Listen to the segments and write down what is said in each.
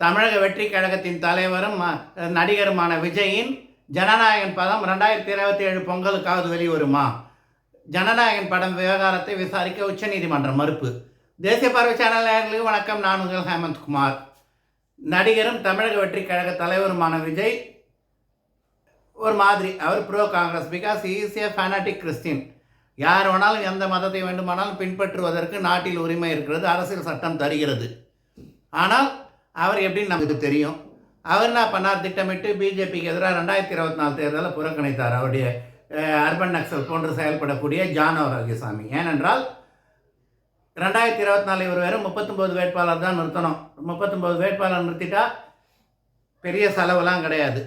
தமிழக வெற்றி கழகத்தின் தலைவரும் ம- நடிகருமான விஜயின் ஜனநாயகன் படம் ரெண்டாயிரத்தி இருபத்தி ஏழு பொங்கலுக்காவது வெளிவருமா? ஜனநாயகன் படம் விவகாரத்தை விசாரிக்க உச்சநீதிமன்றம் மறுப்பு. தேசிய பார்வை சேனல் நேயர்களுக்கு வணக்கம். நான் உங்கள் ஹேமந்த் குமார் நடிகரும் தமிழக வெற்றி கழக தலைவருமான விஜய் ஒரு மாதிரி. அவர் pro Congress because he's a fanatic Christian யார் வேணாலும் எந்த மதத்தை வேண்டுமானாலும் பின்பற்றுவதற்கு நாட்டில் உரிமை இருக்கிறது அரசியல் சட்டம் தருகிறது. ஆனால் அவர் எப்படின்னு நமக்கு தெரியும். அவர் என்ன பண்ணார்? திட்டமிட்டு பிஜேபிக்கு எதிராக ரெண்டாயிரத்தி இருபத்தி நாலு தேர்தலில் புறக்கணித்தார். அவருடைய அர்பன் நக்சல் போன்று செயல்படக்கூடிய ஜானோ ரவிசாமி ஏனென்றால் ரெண்டாயிரத்தி இருபத்தி நாலு இவர் வெறும் முப்பத்தொம்போது வேட்பாளர் தான் நிறுத்தணும். முப்பத்தொம்போது வேட்பாளர் நிறுத்திட்டா பெரிய செலவுலாம் கிடையாது.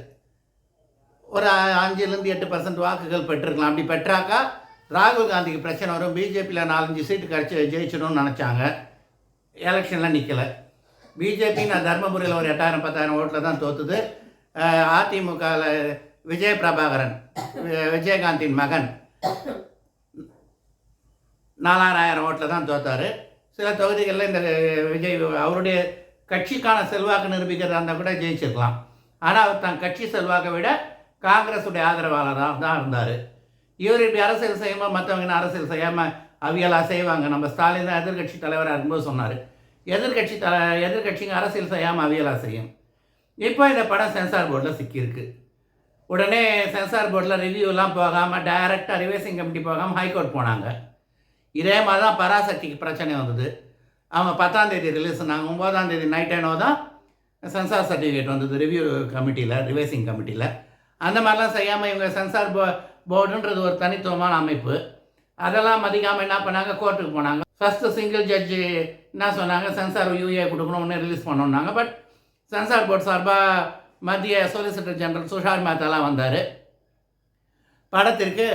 ஒரு அஞ்சுலேருந்து எட்டு பர்சன்ட் வாக்குகள் பெற்றிருக்கலாம். அப்படி பெற்றாக்கா ராகுல் காந்திக்கு பிரச்சனை வரும். பிஜேபியில் நாலஞ்சு சீட்டு கிடச்சி ஜெயிச்சிடணும்னு நினச்சாங்க. எலெக்ஷனில் நிற்கலை பிஜேபி நான் தர்மபுரியில் ஒரு எட்டாயிரம் பத்தாயிரம் ஓட்டில் தான் தோத்துது. அதிமுகவில் விஜய பிரபாகரன் விஜயகாந்தின் மகன். நாலாயிரம் ஓட்டில் தான் தோத்தார். சில தொகுதிகளில் இந்த விஜய் அவருடைய கட்சிக்கான செல்வாக்கு நிரூபிக்கிறதா இருந்தால் கூட ஜெயிச்சிருக்கலாம். ஆனால் அவர் தன் கட்சி செல்வாக்கை விட காங்கிரஸுடைய ஆதரவாளராக தான் இருந்தார். இவர் இப்படி அரசியல் செய்யும்போது மற்றவங்க அரசியல் செய்யாமல் அவியலாக செய்வாங்க? நம்ம ஸ்டாலின் தான் எதிர்கட்சி தலைவராக இருக்கும்போது சொன்னார். எதிர்கட்சி த எதிர்கட்சிங்க அரசியல் செய்யாமல் அவியலாக செய்யும். இப்போ இந்த படம் சென்சார் போர்டில் சிக்கியிருக்கு. உடனே சென்சார் போர்டில் ரிவ்யூலாம் போகாமல் டைரெக்டாக ரிவைசிங் கமிட்டி போகாமல் ஹைகோர்ட் போனாங்க. இதே மாதிரி தான் பராசக்திக்கு பிரச்சனை வந்தது. அவங்க பத்தாந்தேதி ரிலீஸ் பண்ணாங்க. ஒம்போதாந்தேதி நைட் ஆனோ தான் சென்சார் சர்டிஃபிகேட் வந்தது ரிவ்யூ கமிட்டியில் ரிவைசிங் கமிட்டியில் அந்த மாதிரிலாம் செய்யாமல் இவங்க சென்சார் போ போர்டுன்றது ஒரு தனித்துவமான அமைப்பு. அதெல்லாம் மதிக்காமல் என்ன பண்ணாங்க? கோர்ட்டுக்கு போனாங்க. ஃபஸ்ட்டு சிங்கிள் ஜட்ஜு என்ன சொன்னாங்க? சென்சார் யூஏ கொடுக்கணும்னு ரிலீஸ் பண்ணோன்னாங்க பட் சென்சார் போர்ட் சார்பாக மத்திய சொலிசிட்டர் ஜெனரல் சுஷார் மேத்தாலாம் வந்தார். படத்திற்கு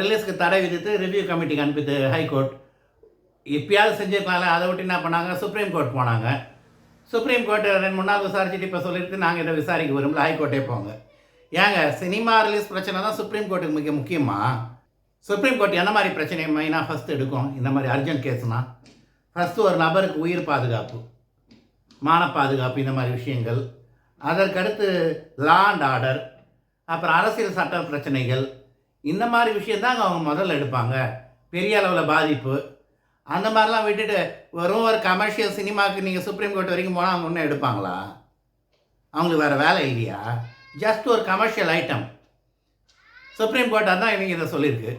ரிலீஸ்க்கு தடை விதித்து ரிவ்யூ கமிட்டிக்கு அனுப்பிது ஹைகோர்ட் இப்பயாவது செஞ்சுருக்கலாம்ல அதை விட்டு என்ன பண்ணாங்க? சுப்ரீம் கோர்ட் போனாங்க. சுப்ரீம் கோர்ட் ரெண்டு மூணு நாள் விசாரிச்சுட்டு இப்போ சொல்லிட்டு நாங்கள் இதை விசாரிக்க விரும்பல ஹைகோர்ட்டே போங்க. ஏங்க சினிமா ரிலீஸ் பிரச்சனை தான் சுப்ரீம் கோர்ட்டுக்கு மிக முக்கியமாக சுப்ரீம் கோர்ட் என்ன மாதிரி பிரச்சனையை மெயினாக ஃபஸ்ட்டு எடுக்கும்? இந்த மாதிரி அர்ஜென்ட் கேஸ்னா ஃபஸ்ட்டு ஒரு நபருக்கு உயிர் பாதுகாப்பு மான பாதுகாப்பு இந்த மாதிரி விஷயங்கள். அதற்கடுத்து லா அண்ட் ஆர்டர் அப்புறம் அரசியல் சட்ட பிரச்சனைகள். இந்த மாதிரி விஷயந்தாங்க அவங்க முதல்ல எடுப்பாங்க. பெரிய அளவில் பாதிப்பு. அந்த மாதிரிலாம் விட்டுட்டு வெறும் ஒரு கமர்ஷியல் சினிமாவுக்கு நீங்கள் சுப்ரீம் கோர்ட் வரைக்கும் போனால் அவங்க ஒன்றும் எடுப்பாங்களா? அவங்களுக்கு வேறு வேலை இல்லையா? ஜஸ்ட் ஒரு கமர்ஷியல் ஐட்டம் சுப்ரீம் கோர்ட்டாக தான் இன்றைக்கி இதை சொல்லியிருக்கு.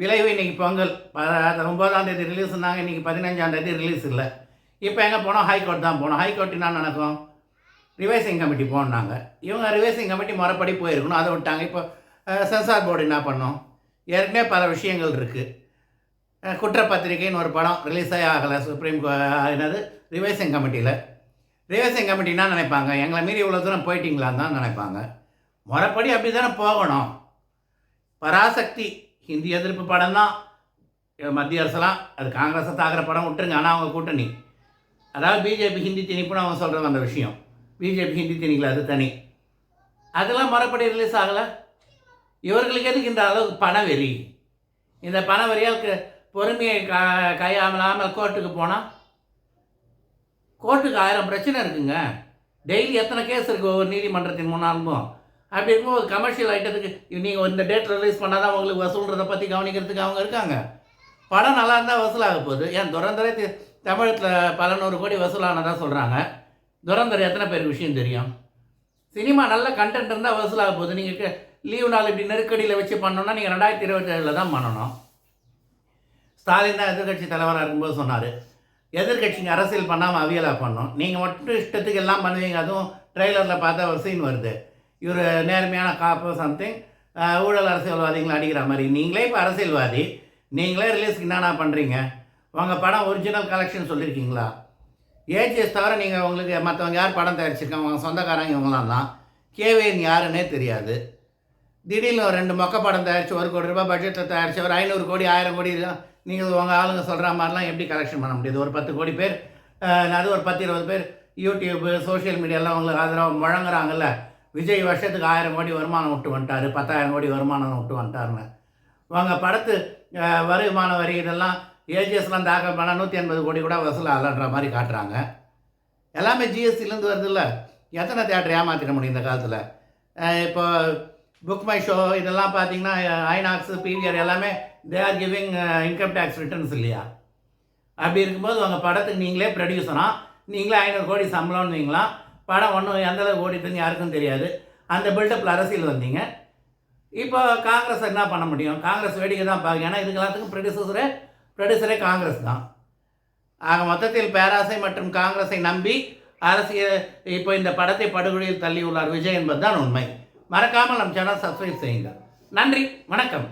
விளைவு இன்றைக்கி பொங்கல். ஒம்பதாம் தேதி ரிலீஸ் இருந்தாங்க இன்றைக்கி பதினஞ்சாம் தேதி ரிலீஸ் இல்லை. இப்போ எங்கே போனோம்? ஹைகோர்ட் தான் போனோம். ஹைகோர்ட் என்ன நடக்கும்? ரிவைசிங் கமிட்டி போனாங்க. இவங்க ரிவைசிங் கமிட்டி முறைப்படி போயிருக்கணும். அதை விட்டாங்க. இப்போ சென்சார் போர்டு என்ன பண்ணோம்? ஏற்கனவே பல விஷயங்கள் இருக்குது குற்றப்பத்திரிகைன்னு ஒரு படம் ரிலீஸே ஆகலை. சுப்ரீம் கோ- என்னது? ரிவைசிங் கமிட்டியில் ரிவைசிங் கமிட்டி என்ன நினைப்பாங்க? எங்களை மீறி இவ்வளோ தூரம் போயிட்டீங்களான்னு தான் நினைப்பாங்க. முறைப்படி அப்படி தானே போகணும். பராசக்தி ஹிந்தி எதிர்ப்பு படம் தான். மத்திய அரசெல்லாம் அது காங்கிரஸை தாக்குற படம் விட்டுருங்க ஆனால் அவங்க கூட்டணி. அதாவது பிஜேபி ஹிந்தி திணிப்புன்னு அவங்க சொல்கிறது அந்த விஷயம். பிஜேபி ஹிந்தி திணிக்கல அது தனி. அதெல்லாம் மறுபடி ரிலீஸ் ஆகலை. இவர்களுக்கு எதுக்கு இந்த அளவுக்கு பணவெறி? இந்த பணவெறியால் க- பொறுமையை க கையாமலாமல் கோர்ட்டுக்கு போனால் கோர்ட்டுக்கு ஆயிரம் பிரச்சனை இருக்குங்க. டெய்லி எத்தனை கேஸ் இருக்குது ஒவ்வொரு நீதிமன்றத்தின் முன்னாலும் அப்படி இருக்கும்போது கமர்ஷியல் ஐட்டத்துக்கு நீங்கள் இந்த டேட் ரிலீஸ் பண்ணால் தான் உங்களுக்கு வசூல்றதை பற்றி கவனிக்கிறதுக்கு அவங்க இருக்காங்க. படம் நல்லா இருந்தால் வசூலாக போகுது. ஏன் துரந்தரே தமிழத்தில் தமிழகத்தில் பல நூறு கோடி வசூலானதாக சொல்கிறாங்க துரந்தர் எத்தனை பேர் விஷயம் தெரியும்? சினிமா நல்ல கண்டென்ட் இருந்தால் வசூலாக போகுது. நீங்கள் லீவு நாள் இப்படி நெருக்கடியில் வச்சு பண்ணோன்னா நீங்கள் ரெண்டாயிரத்தி இருபத்தேழில் தான் பண்ணணும். ஸ்டாலின் தான் எதிர்கட்சி தலைவராக இருக்கும்போது சொன்னார். எதிர்கட்சிங்க அரசியல் பண்ணாமல் அவியலாக பண்ணோம். நீங்கள் மட்டும் இஷ்டத்துக்கு எல்லாம் பண்ணுவீங்க. அதுவும் ட்ரெய்லரில் பார்த்தா ஒரு சீன் வருது. இவர் நேர்மையான காப்பு சம்திங் ஊழல் அரசியல்வாதிகளை அடிக்கிற மாதிரி. நீங்களே இப்போ அரசியல்வாதி நீங்களே ரிலீஸ்க்கு என்னென்ன பண்ணுறீங்க உங்கள் படம் ஒரிஜினல் கலெக்ஷன் சொல்லியிருக்கீங்களா ஏஜிஎஸ் தவிர நீங்கள் உங்களுக்கு மற்றவங்க யார் படம் தயாரிச்சிருக்காங்க? உங்கள் சொந்தக்காரங்க இவங்களாம் தான். கேவிஎன் யாருன்னே தெரியாது. திடீர்னு ஒரு ரெண்டு மொக்க படம் தயாரித்து ஒரு கோடி ரூபாய் பட்ஜெட்டில் தயாரித்து ஒரு ஐநூறு கோடி ஆயிரம் கோடி நீங்கள் உங்கள் ஆளுங்க சொல்கிற மாதிரிலாம் எப்படி கலெக்ஷன் பண்ண முடியுது? ஒரு பத்து கோடி பேர் அது ஒரு பத்து இருபது பேர் யூடியூப்பு சோஷியல் மீடியாலாம் உங்களுக்கு ஆதரவு முழங்குறாங்கல்ல விஜய் வருஷத்துக்கு ஆயிரம் கோடி வருமானம் விட்டு வந்துட்டாரு பத்தாயிரம் கோடி வருமானம் விட்டு வந்துட்டாருன்னு. உங்கள் படத்து வருமான வரி இதெல்லாம் ஏஜிஎஸ்லாம் தாக்கல் பண்ணால் நூற்றி எண்பது கோடி கூட வசூல் ஆகலன்ற மாதிரி காட்டுறாங்க. எல்லாமே ஜிஎஸ்டிலேருந்து வருதுல்ல எத்தனை தேட்டர் ஏமாற்றிட முடியும் இந்த காலத்தில்? இப்போ புக் மை ஷோ இதெல்லாம் பார்த்தீங்கன்னா ஐநாக்ஸ் பிவிஆர் எல்லாமே they are giving income tax returns இல்லையா? அப்படி இருக்கும்போது உங்கள் படத்துக்கு நீங்களே ப்ரொடியூசரா நீங்களே ஐநூறு கோடி சம்பளம்னு வைங்களாம் படம் ஒன்றும் எந்தளவுக்கு ஓடிட்டுன்னு யாருக்கும் தெரியாது. அந்த பில்டப்பில் அரசியல் வந்தீங்க. இப்போ காங்கிரஸ் என்ன பண்ண முடியும்? காங்கிரஸ் வேடிக்கை தான் பார்க்க ஏன்னா இதுக்கு எல்லாத்துக்கும் ப்ரொடியூசரே ப்ரொடியூசரே காங்கிரஸ் தான். ஆக மொத்தத்தில் பேராசை மற்றும் காங்கிரஸை நம்பி அரசியல் இப்போ இந்த படத்தை படுகொலையில் தள்ளியுள்ளார் விஜய் என்பது தான் உண்மை. மறக்காமல் நம் சேனல் சப்ஸ்கிரைப் செய்யுங்கள். நன்றி வணக்கம்.